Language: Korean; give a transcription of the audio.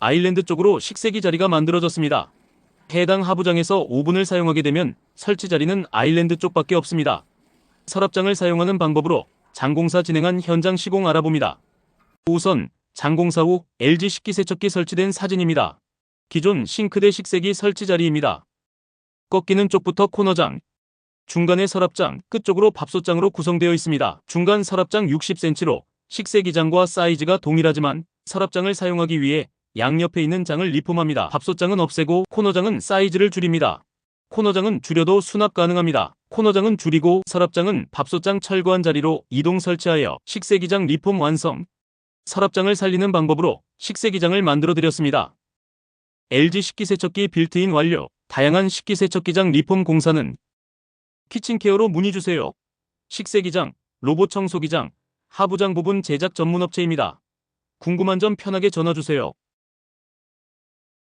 아일랜드 쪽으로 식세기 자리가 만들어졌습니다. 해당 하부장에서 오븐을 사용하게 되면 설치 자리는 아일랜드 쪽밖에 없습니다. 서랍장을 사용하는 방법으로 장공사 진행한 현장 시공 알아봅니다. 우선 장공사 후 LG 식기세척기 설치된 사진입니다. 기존 싱크대 식세기 설치 자리입니다. 꺾이는 쪽부터 코너장, 중간에 서랍장, 끝쪽으로 밥솥장으로 구성되어 있습니다. 중간 서랍장 60cm로 식세기장과 사이즈가 동일하지만 서랍장을 사용하기 위해 양옆에 있는 장을 리폼합니다. 밥솥장은 없애고 코너장은 사이즈를 줄입니다. 코너장은 줄여도 수납 가능합니다. 코너장은 줄이고 서랍장은 밥솥장 철거한 자리로 이동 설치하여 식세기장 리폼 완성. 서랍장을 살리는 방법으로 식세기장을 만들어 드렸습니다. LG 식기세척기 빌트인 완료. 다양한 식기세척기장 리폼 공사는 키친케어로 문의 주세요. 식세기장, 로봇 청소기장, 하부장 부분 제작 전문 업체입니다. 궁금한 점 편하게 전화 주세요.